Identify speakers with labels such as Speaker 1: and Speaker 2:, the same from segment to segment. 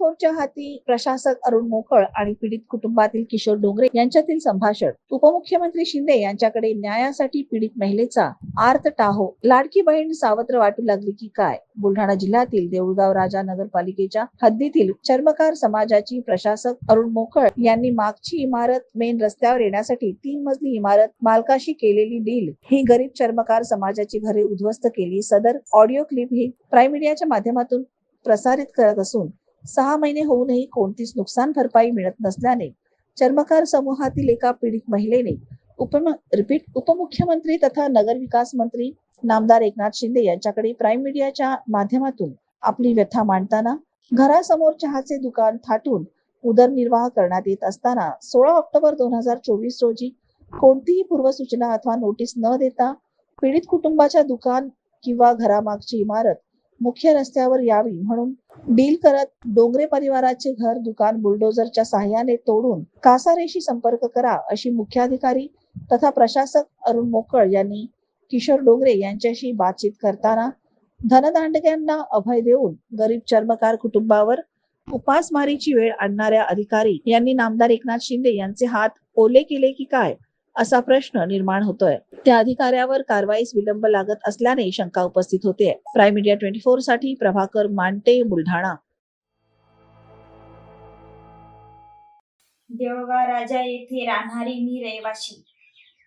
Speaker 1: फोरच्या हाती प्रशासक अरुण मोकळ आणि पीडित कुटुंबातील किशोर डोंगरे यांच्यातील संभाषण. उपमुख्यमंत्री शिंदे यांच्याकडे न्यायासाठी पीडित महिलेचा आर्त टाहो. लाडकी बहीण सावत्र वाटू लागली की काय? बुलढाणा जिल्ह्यातील देऊळगाव राजा नगरपालिकेच्या हद्दीतील चर्मकार समाजाची प्रशासक अरुण मोकळ यांनी मागची इमारत मेन रस्त्यावर येण्यासाठी तीन मजली इमारत मालकाशी केलेली डील. ही गरीब चर्मकार समाजाची घरे उद्ध्वस्त केली. सदर ऑडिओ क्लिप ही प्राईम मीडियाच्या माध्यमातून प्रसारित करत असून सहा महिने होऊनही कोणतीच नुकसान भरपाई मिळत नसल्याने चर्मकार समूहातील एका पीडित महिलेने उपम रिपीट उपमुख्यमंत्री तथा नगरविकास मंत्री नामदार एकनाथ शिंदे यांच्याकडे प्राईम मीडियाच्या माध्यमातून आपली व्यथा मांडताना घरासमोर चहाचे दुकान थाटून उदरनिर्वाह करण्यात येत असताना सोळा ऑक्टोबर दोन हजार चोवीस रोजी कोणतीही पूर्वसूचना अथवा नोटीस न देता पीडित कुटुंबाच्या दुकान किंवा घरामागची इमारत मुख्य रस्त्यावर यावी म्हणून डील करत डोंगरे परिवाराचे घर दुकान बुलडोझरच्या सहाय्याने तोडून कासारेशी संपर्क करा अशी मुख्याधिकारी तथा प्रशासक अरुण मोकळ यांनी किशोर डोंगरे यांच्याशी बातचीत करताना धनदांडग्यांना अभय देऊन गरीब चर्मकार कुटुंबावर उपासमारीची वेळ आणणाऱ्या अधिकारी यांनी नामदार एकनाथ शिंदे यांचे हात ओले केले की काय? असा प्रश्न निर्माण होतोय. त्या अधिकाऱ्यावर कारवाईस विलंब लागत असल्याने शंका उपस्थित होते. प्राईम मीडिया ट्वेंटी फोरसाठी प्रभाकर मांटे बुलढाणा.
Speaker 2: देवगाव राजा येथे राहणारी मी रहिवाशी.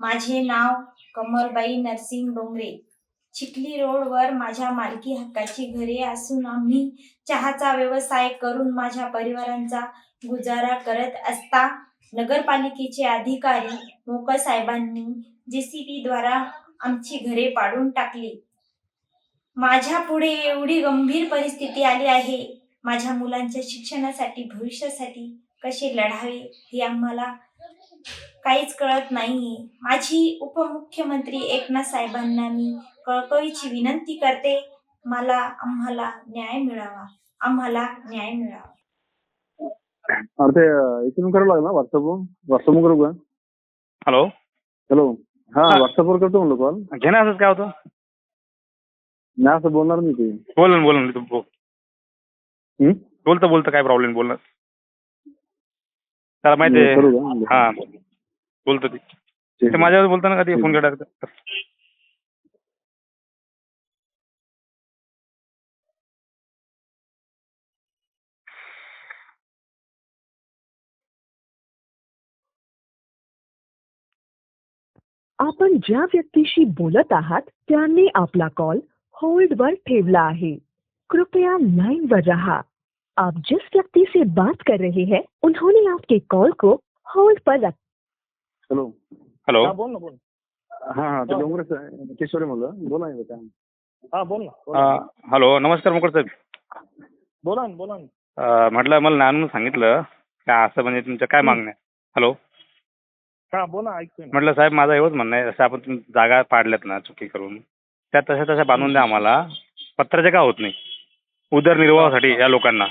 Speaker 2: माझे नाव कमलबाई नरसिंग डोंगरे. चिखली रोडवर माझ्या मालकी हक्काची घरे असून आम्ही चहाचा व्यवसाय करून माझ्या परिवारांचा गुजारा करत असता नगरपालिकेचे अधिकारी मोकळ साहेबांनी जेसीबी द्वारा आमची घरे पाडून टाकली. माझ्या पुढे एवढी गंभीर परिस्थिती आली आहे माझ्या मुलांच्या शिक्षणासाठी भविष्यासाठी कसे लढावे हे आम्हाला काहीच कळत नाही माझी उपमुख्यमंत्री एकनाथ साहेबांना मी कळकळीची विनंती करते मला आम्हाला न्याय मिळावा. आम्हाला न्याय मिळावा.
Speaker 3: अरे ते इथून करावं लागलं ना व्हॉट्सअपवर व्हॉट्सअपवर करू का?
Speaker 4: हॅलो
Speaker 3: हॅलो हा. व्हॉट्सअपवर करतो म्हणलं कॉल
Speaker 4: घे ना असंच काय होतं?
Speaker 3: नाही असं बोलणार नाही ते.
Speaker 4: बोल ना बोल ना तू बोल.
Speaker 3: हं?
Speaker 4: बोलतं बोलतं काय प्रॉब्लेम बोल ना. त्याला माहिती आहे.
Speaker 3: करू का?
Speaker 4: हा बोलतो ते. ते माझ्यावर बोलतो ना कधी फोन केला
Speaker 5: आपण ज्या व्यक्तीशी बोलत आहात त्यांनी आपला कॉल होल्ड वर ठेवला आहे. कृपया लाइन पर रहा. आप जिस व्यक्ति से बात कर रहे हैं उन्होंने आपके कॉल को होल्ड पर रख
Speaker 3: हॅलो
Speaker 4: हॅलो
Speaker 6: हा बोल ना बोल।
Speaker 3: हा हा ते डोंगरे सा- किशोरे म्हणलं बोला ना
Speaker 6: हा बोल ना बोल। ना.
Speaker 4: अं, हॅलो नमस्कार मुकुट साहेब
Speaker 6: बोला ना बोला ना।
Speaker 4: अं, म्हटलं मला नानून सांगितलं का असं म्हणजे तुमच्या काय मागण्या आहे? हॅलो
Speaker 6: हा बोला ऐकतोय ना.
Speaker 4: म्हटलं साहेब माझं एवढंच म्हणणं आहे. जसं आपण तुम्ही जागा पाडल्यात ना चुकी करून त्या तशा तशा बांधून द्या आम्हाला. पत्राचे का होत नाही? उदरनिर्वाहासाठी या लोकांना.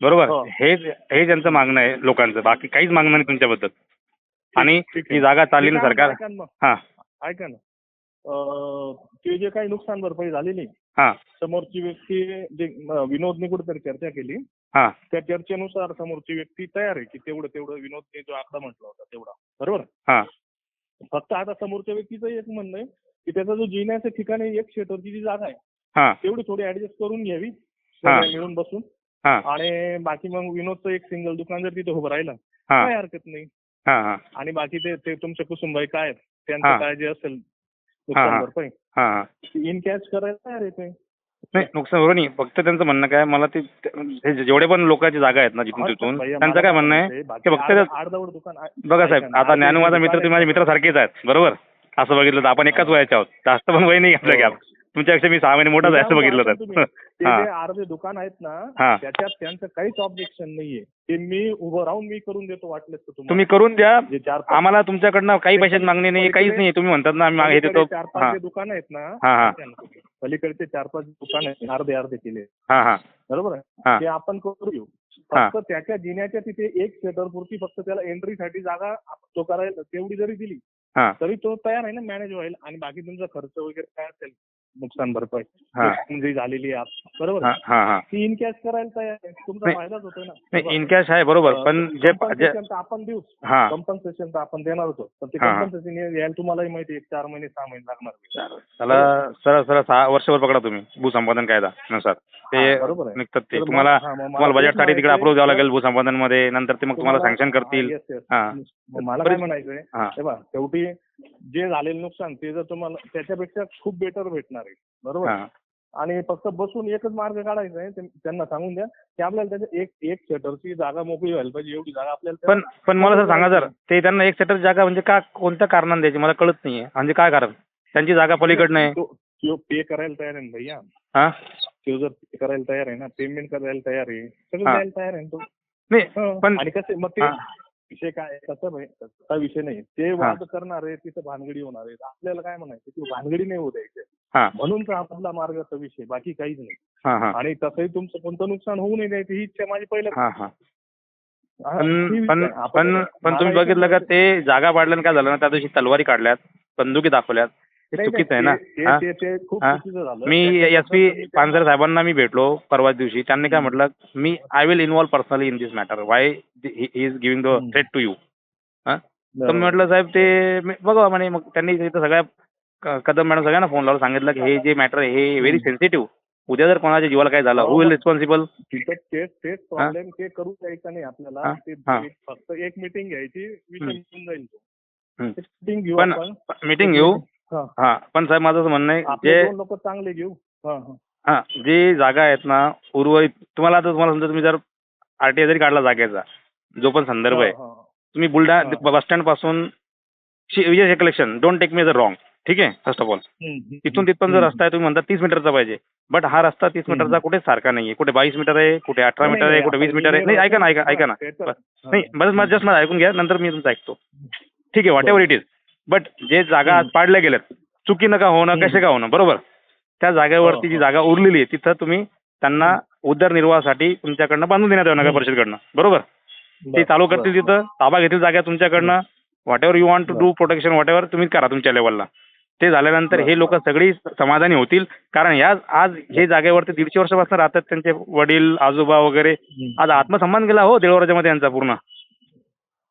Speaker 4: बरोबर?
Speaker 6: हो.
Speaker 4: हेच हे त्यांचं मागणं आहे लोकांचं. बाकी काहीच मागणं नाही तुमच्याबद्दल. आणि
Speaker 6: ठीक आहे.
Speaker 4: ही जागा चालली ना सरकार.
Speaker 6: ऐका ना मग.
Speaker 4: हा.
Speaker 6: ऐका ना. अं, ते जे काही नुकसान भरपाई झालेली
Speaker 4: हा.
Speaker 6: समोरची व्यक्ती जे अं, विनोदने कुठेतरी चर्चा केली
Speaker 4: हा
Speaker 6: त्या चर्चेनुसार समोरची व्यक्ती तयार आहे की तेवढं तेवढं विनोदने जो आकडा म्हटला होता तेवढा. बरोबर?
Speaker 4: हा.
Speaker 6: फक्त आता समोरच्या व्यक्तीचं एक म्हणणं आहे की त्याचा जो जिण्याचं ठिकाण आहे एक शेटरची जी जागा आहे
Speaker 4: हा.
Speaker 6: तेवढी थोडी ऍडजस्ट करून घ्यावी मिळून बसून. आणि बाकी मग विनोदचं एक सिंगल दुकान जर तिथे उभं राहिलं
Speaker 4: हा.
Speaker 6: काय हरकत नाही. आणि बाकी ते तुमचे कुसुमबाई काय. त्यांचं काय जे असेल इन कॅश करायला तयार आहे ते.
Speaker 4: नाही नुकसान बरोबर नाही फक्त त्यांचं म्हणणं काय मला ते हे जेवढे पण लोकांची जागा आहेत ना जिथून तिथून
Speaker 6: भैया,
Speaker 4: त्यांचं काय म्हणणं आहे? ते फक्त
Speaker 6: दुकान आहे.
Speaker 4: बघा साहेब आता ज्ञानू माझा मित्र. तुम्ही माझे मित्र सारखेच आहेत बरोबर? असं बघितलं तर आपण एकाच वयाचे आहोत. जास्त पण वय नाही आपल्या
Speaker 6: हो.
Speaker 4: गॅप तुमच्यापेक्षा मी सहा महिने मोठाच आहे असं बघितलं तर.
Speaker 6: ते
Speaker 4: हा.
Speaker 6: जे अर्धे दुकान आहेत
Speaker 4: हा.
Speaker 6: ना त्याच्यात त्यांचं काहीच ऑब्जेक्शन नाहीये. ते मी उभं राहून मी करून देतो वाटलं तर तुम्हाला.
Speaker 4: तुम्ही करून द्या.
Speaker 6: जे चार पाच-
Speaker 4: आम्हाला तुमच्याकडनं काही पैशाची मागणी नाही काहीच नाही. तुम्ही म्हणतात ना आम्ही मागे हे
Speaker 6: पलीकडे
Speaker 4: देतो.
Speaker 6: चार
Speaker 4: हा.
Speaker 6: पाच जे दुकान आहेत ना
Speaker 4: हा, हा.
Speaker 6: पलीकडचे चार पाच दुकान आहेत अर्धे अर्धे केले.
Speaker 4: हा हा.
Speaker 6: बरोबर. आहे? ते आपण करू
Speaker 4: हा.
Speaker 6: फक्त त्याच्या जिन्याच्या तिथे एक शेटर पुरती फक्त त्याला एंट्रीसाठी जागा तो करायला तेवढी जरी दिली
Speaker 4: हा.
Speaker 6: तरी तो तयार आहे ना मॅनेज व्हायला. आणि बाकी तुमचा खर्च वगैरे काय असेल नुकसान भरपाई.
Speaker 4: हा.
Speaker 6: जी झालेली आहे आप- बरोबर?
Speaker 4: हा हा हा.
Speaker 6: ती इन कॅश करायला तयार आहे. तुमचा. फायदाच होतोय ना.
Speaker 4: नाही इन कॅश आहे बरोबर. पण जे
Speaker 6: आपण देऊ. कम्पन्सेशन तर आपण देणार होतो. पण ते. कम्पन्सेशन यायला तुम्हालाही माहिती चार महिने सहा महिने लागणार
Speaker 4: त्याला सरळ सरळ सहा वर्षभर पकडा तुम्ही भूसंपादन कायदा नुसार. ते
Speaker 6: बरोबर.
Speaker 4: निघतात ते. तुम्हाला तुम्हाला बजेटसाठी तिकडे अप्रूव्ह द्यावं लागेल भूसंपादनमध्ये नंतर ते मग तुम्हाला सँक्शन करतील.
Speaker 6: मला काय म्हणायचंय? शेवटी जे झालेलं नुकसान ते जर तुम्हाला त्याच्यापेक्षा खूप बेटर भेटणार आहे. बरोबर? आणि फक्त बसून एकच मार्ग काढायचा आहे त्यांना सांगून द्या की आपल्याला त्याच्या एक एक शटरची जागा मोकळी व्हायला पाहिजे एवढी जागा आपल्याला
Speaker 4: पण पण मला सर सांगा सर ते त्यांना एक सेटर जागा म्हणजे का कोणत्या कारणाने द्यायची? मला कळत नाहीये. म्हणजे काय कारण? त्यांची जागा पलीकडनं आहे.
Speaker 6: तो- पे करायला तयार आहे ना भैया? तो जर पे करायला तयार आहे ना पेमेंट करायला तयार आहे सगळं. द्यायला तयार आहे तो?
Speaker 4: नाही. पण-
Speaker 6: आणि कसे मग ते. विषय काय तसा विषय नाही. ते वाद करणार आहे तिथं भानगडी होणार आहे. आपल्याला काय म्हणायचं? की भानगडी नाही होऊ द्यायचे.
Speaker 4: हा.
Speaker 6: म्हणून तर आपला मार्गाचा विषय बाकी काहीच नाही.
Speaker 4: हा हा.
Speaker 6: आणि तसंही तुमचं कोणतं नुकसान होऊ नये द्यायचं ही इच्छा माझी पहिलं
Speaker 4: हा हा.
Speaker 6: हा,
Speaker 4: पण पण तुम्ही बघितलं का ते जागा पाडल्यानं काय झालं ना त्या दिवशी तलवारी काढल्यात बंदुकी दाखवल्यात.
Speaker 6: नाही,
Speaker 4: चुकीचं आहे ना? मी एस पी पानसरे साहेबांना मी भेटलो परवा दिवशी. त्यांनी काय म्हटलं मी I will involve personally in this matter why he is giving the. Threat to you तर. मी म्हटलं साहेब ते बघा म्हणे मग त्यांनी इथं सगळ्या कदम मॅडम सगळ्यांना फोन लावून सांगितलं की हे जे मॅटर आहे हे व्हेरी सेन्सिटिव्ह उद्या जर कोणाच्या जीवाला काय झालं हु विल रिस्पॉन्सिबल
Speaker 6: तेच प्रॉब्लेम ते करू द्यायचा नाही आपल्याला. फक्त एक मीटिंग घ्यायची घेऊ
Speaker 4: मीटिंग घेऊ.
Speaker 6: हा.
Speaker 4: पण साहेब माझं असं म्हणणं आहे जे
Speaker 6: लोक चांगले घेऊ. हा
Speaker 4: जे जागा आहेत ना उर्वरित तुम्हाला आता तुम्हाला समजा तुम्ही जर आरटीआय जरी काढला जागेचा जो पण संदर्भ आहे. तुम्ही Buldhana. Bus स्टँडपासून Vijay collection don't take me जर रॉंग ठीक आहे? First of all. तिथून तिथपर्यंत जो रस्ता आहे तुम्ही म्हणता तीस मीटरचा पाहिजे. बट हा रस्ता तीस. मीटरचा कुठे सारखा नाहीये. कुठे बावीस मीटर आहे कुठे अठरा मीटर आहे कुठे वीस मीटर आहे. नाही ऐका ना ऐका ऐका ना. नाही बस जस्ट मला ऐकून घ्या नंतर मी तुमचं ऐकतो. ठीक आहे whatever it is but जे जागा. पाडल्या गेल्यात चुकी नका होणं. कसे का होणं बरोबर त्या जागेवरती
Speaker 6: हो,
Speaker 4: जी
Speaker 6: हो.
Speaker 4: जागा उरलेली आहे तिथं तुम्ही त्यांना उदरनिर्वाहासाठी तुमच्याकडनं बांधून देण्यात यावं नगर. परिषदकडनं बरोबर ते चालू करतील. तिथं ताबा घेतील जागा तुमच्याकडनं whatever you want to. Do protection whatever तुम्ही करा तुमच्या लेवलला ते झाल्यानंतर. हे लोक सगळी समाधानी होतील कारण या आज हे जागेवरती दीडशे वर्षापासून राहतात त्यांचे वडील आजोबा वगैरे. आज आत्मसन्मान गेला हो देवळराजामध्ये यांचा पूर्ण.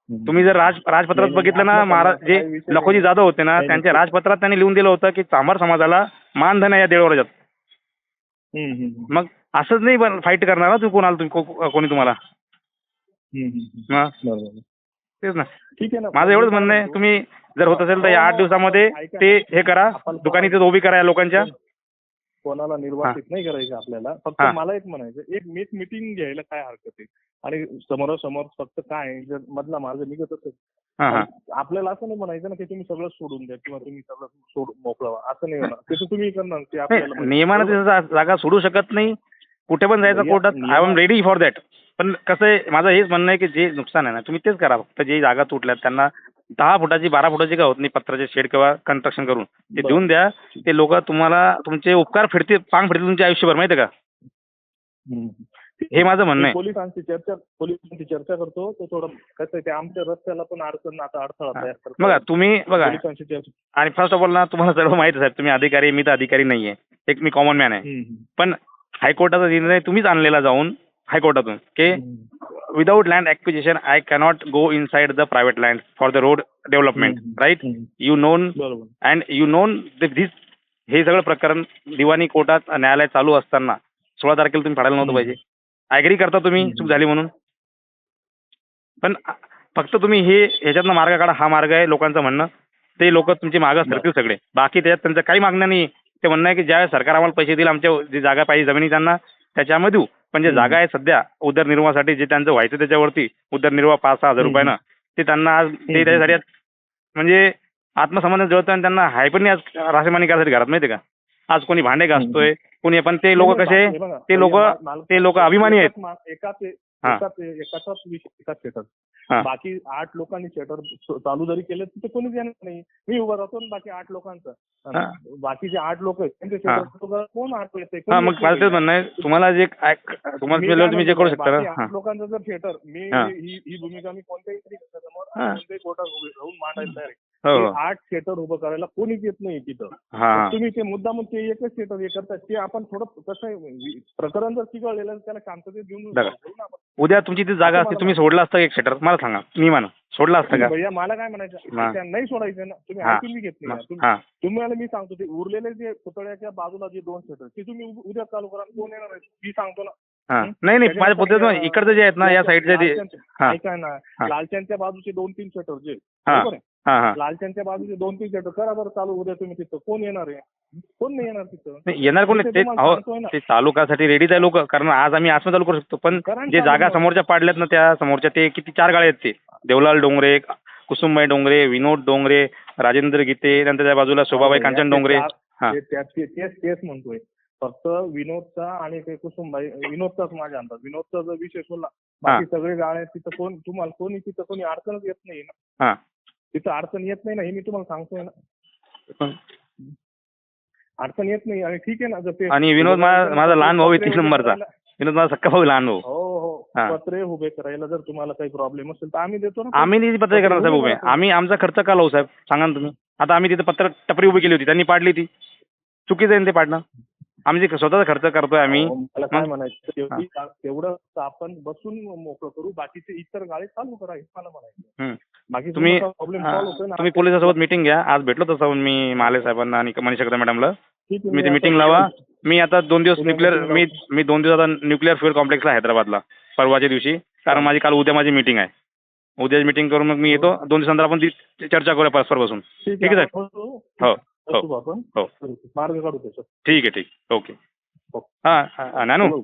Speaker 4: तुम्ही जर राज राजपत्रात बघितलं ना महाराज जे लखोजी. जाधव होते ना त्यांच्या. राजपत्रात त्यांनी लिहून दिलं होतं की चांभार समाजाला मानधन या
Speaker 6: हम्म, हम्म,
Speaker 4: मग असंच नाही फाईट करणार ना तुम्ही कोणाला कोणी तुम्हाला. हा. तेच ना.
Speaker 6: ठीक आहे ना
Speaker 4: माझं एवढंच म्हणणं आहे तुम्ही जर होत असेल तर या आठ दिवसामध्ये ते हे करा दुकानी तिथं उभी करा या लोकांच्या.
Speaker 6: कोणाला निर्वासित नाही करायचं आपल्याला फक्त. मला एक म्हणायचं एक एक मिटिंग घ्यायला काय हरकत आहे आणि समोरासमोर फक्त काय जर मधला मार्ग निघत असेल आपल्याला असं नाही म्हणायचं ना की तुम्ही सगळं सोडून द्या किंवा तुम्ही सगळं सोडून मोकळा. असं नाही होणार ते तर तुम्ही करणार ते आपल्याला माहिती.
Speaker 4: नियमानं? तिथं जागा सोडू शकत नाही कुठे पण जायचं कोर्टात I am ready for that पण कसं आहे माझं हेच म्हणणं आहे की जे नुकसान आहे ना तुम्ही तेच करा फक्त जे जागा तुटल्यात त्यांना दहा फुटाची बारा फुटाची का होत नाही पत्राचे शेड किंवा कन्स्ट्रक्शन करून ते
Speaker 6: बरं.
Speaker 4: देऊन द्या ते लोक तुम्हाला तुमचे उपकार फेडतील पांग फेडतील तुमच्या आयुष्यभर माहिती आहे का. हे माझं म्हणणं
Speaker 6: मी
Speaker 4: आहे
Speaker 6: पोलिसांची चर्चा पोलिसांची चर्चा करतो तो थोडं कसं आहे ते आमच्या रस्त्याला पण अडचण आता अडथळा. तयार करतो
Speaker 4: बघा तुम्ही बघा
Speaker 6: चर्चा
Speaker 4: आणि फर्स्ट ऑफ ऑल ना तुम्हाला सर्व माहिती आहे साहेब तुम्ही अधिकारी आहे, मी तर अधिकारी नाहीये एक मी कॉमन मॅन आहे
Speaker 6: हम्म,
Speaker 4: पण हायकोर्टाचा निर्णय तुम्हीच आणलेला जाऊन हायकोर्टातून की
Speaker 6: हम्म.
Speaker 4: Land acquisition I cannot go inside the private land for the road development. Right. You know and you know this हे सगळं प्रकरण दिवाणी कोर्टात न्यायालय चालू असताना सोळा तारखेला तुम्ही फाडायला नव्हतं. पाहिजे ॲग्री करता तुम्ही. चूक झाली म्हणून पण फक्त तुम्ही हे ह्याच्यातनं मार्ग काढा हा मार्ग आहे लोकांचं म्हणणं ते लोक तुमची मागं. सरतील सगळे बाकी त्याच्यात त्यांचं काही मागणं नाही ते म्हणणं आहे की ज्या सरकार आम्हाला पैसे देईल आमच्या जी जागा पाहिजे जमिनी त्यांना त्याच्यामध्ये देऊ पण जे
Speaker 6: हम्म.
Speaker 4: जागा आहे सध्या उदरनिर्वाहासाठी जे त्यांचं व्हायचं त्याच्यावरती उदरनिर्वाह पाच सहा हजार. रुपयानं ते त्यांना आज ते. त्याच्यासाठी आज म्हणजे आत्मसन्मान जळतं आणि त्यांना हाय पण नाही आज रासेमानी करायसाठी घरात माहिती आहे का आज कोणी भांडे घासतोय कोणी पण ते लोक कसे ते लोक ते लोक अभिमानी आहेत.
Speaker 6: एकाच एकाच. एकाच एकाचाच विषय एकाच. शेटर बाकी आठ लोकांनी शेटर चालू जरी केलं तिथे कोणीच येणार नाही. मी उभा राहतो बाकी आठ लोकांचं. बाकीचे आठ लोक आहेत त्यांचे. शेटर कोण आठ येते
Speaker 4: मग म्हणणं आहे तुम्हाला जे तुम्हाला तुम्ही जे करू शकता
Speaker 6: आठ लोकांचं जर थिएटर मी
Speaker 4: हा.
Speaker 6: भूमिका मी कोणत्याही तरी कोर्टात राहून मांडायला तयार आहे. ते
Speaker 4: हो
Speaker 6: आठ शेटर उभं करायला कोणीच येत नाही तिथं
Speaker 4: हा हा
Speaker 6: तुम्ही ते मुद्दामून ते एकच शेटर हे करतात ते आपण थोडं कसं प्रकरण जर चिघळलेलं आहे, त्याला शांततेत घेऊन
Speaker 4: बघा.
Speaker 6: बोलू ना आपण.
Speaker 4: उद्या तुमची ती जागा असते तुम्ही सोडला असता एक शटर मला सांगा मी म्हणा सोडला असतं का
Speaker 6: भैया मला काय म्हणायचं
Speaker 4: हा.
Speaker 6: नाही सोडायचं ना तुम्ही
Speaker 4: हा.
Speaker 6: ऐकून घेत नाही ना. तुम्ही-
Speaker 4: हा
Speaker 6: तुम्हाला मी सांगतो ते उरलेले जे पुतळ्याच्या बाजूला जे दोन शेटर ते तुम्ही उद्या चालू करा कोण येणार मी सांगतो ना
Speaker 4: हा नाही नाही माझ्या पद्धतीनं इकडचं जे आहेत ना या साईडचे हा.
Speaker 6: ऐका ना
Speaker 4: हा.
Speaker 6: लालचंदच्या बाजूचे दोन तीन शटर जे
Speaker 4: हा. हा हा
Speaker 6: लालचंदच्या बाजूचे दोन तीन शटर करा बरं चालू उद्या तुम्ही तिथं कोण येणार आहे कोण नाही येणार तिथं
Speaker 4: नाही, येणार कोण नाही?
Speaker 6: ते तुम्हाला
Speaker 4: अहो
Speaker 6: सांगतोय ना.
Speaker 4: ते चालू करासाठी रेडीच आहे लोक कारण आज आम्ही आसमन चालू करू शकतो पण जे
Speaker 6: चालू
Speaker 4: जागा. समोरच्या पाडल्यात ना त्या समोरच्या ते किती चार गाळे आहेत ते देवलाल डोंगरे कुसुमबाई डोंगरे विनोद डोंगरे राजेंद्र गीते नंतर त्या बाजूला शोभाबाई कांचन डोंगरे
Speaker 6: चार-
Speaker 4: हा.
Speaker 6: ते- त्या- ते- तेच तेच म्हणतोय फक्त विनोदचा आणि ते कुसुमबाई विनोदचाच माझ्या अंदाज विनोदचा जर विषय सोडला बाकी सगळे गाळे तिथं कोण तुम्हाला कोणी तिथं कोणी अडचणच येत नाही ना
Speaker 4: हा
Speaker 6: तिथं अडचण येत नाही ना हे मी तुम्हाला सांगतोय ना. अडचण येत नाही. आणि ठीक आहे ना जर ते
Speaker 4: आणि विनोद माझा लहान भाऊ आहे तीन नंबरचा. विनोद माझा सक्का भाऊ लहान भाऊ.
Speaker 6: हो हो. पत्रे उभे करायला जर तुम्हाला काही प्रॉब्लेम असेल तर आम्ही देतो ना.
Speaker 4: आम्ही नाही पत्र करणार साहेब उभे. आम्ही आमचा खर्च का लावू साहेब. सांगा ना तुम्ही. आता आम्ही तिथे पत्र टपरी उभी केली होती त्यांनी पाडली ती. चुकीचं आहे ना ते पाडणं? आम्ही जे स्वतःचा खर्च करतोय आम्ही
Speaker 6: अहो, मला काय
Speaker 4: मग?
Speaker 6: म्हणायचं तेवढी तेवढं आपण बसून मोकळं करू बाकीचे इतर गाळे चालू करा हे मला म्हणायचं. बाकी
Speaker 4: तुम्ही हा, तुम्ही पोलिसांसोबत मिटिंग घ्या. आज भेटलो तसं मी माले साहेबांना आणि मनीषा मॅडमला.
Speaker 6: ठीक आहे,
Speaker 4: तुम्ही ते
Speaker 6: मी
Speaker 4: मिटिंग लावा. मी आता दोन दिवस न्यूक्लिअर मी मी दोन दिवस आता न्यूक्लिअर फ्युअल कॉम्प्लेक्सला हैदराबादला परवाच्या दिवशी. कारण माझी काल उद्या माझी मिटिंग आहे. उद्या मिटिंग करून मग मी येतो. दोन दिवसानंतर आपण ती चर्चा करूया परस्पर बसून.
Speaker 6: ठीक
Speaker 4: आहे,
Speaker 6: बसू.
Speaker 4: हो,
Speaker 6: आपण
Speaker 4: हो.
Speaker 6: मार्ग काढू त्याच्यात
Speaker 4: ठीक आहे ठीक ओके
Speaker 6: हो.
Speaker 4: हां हां नानू.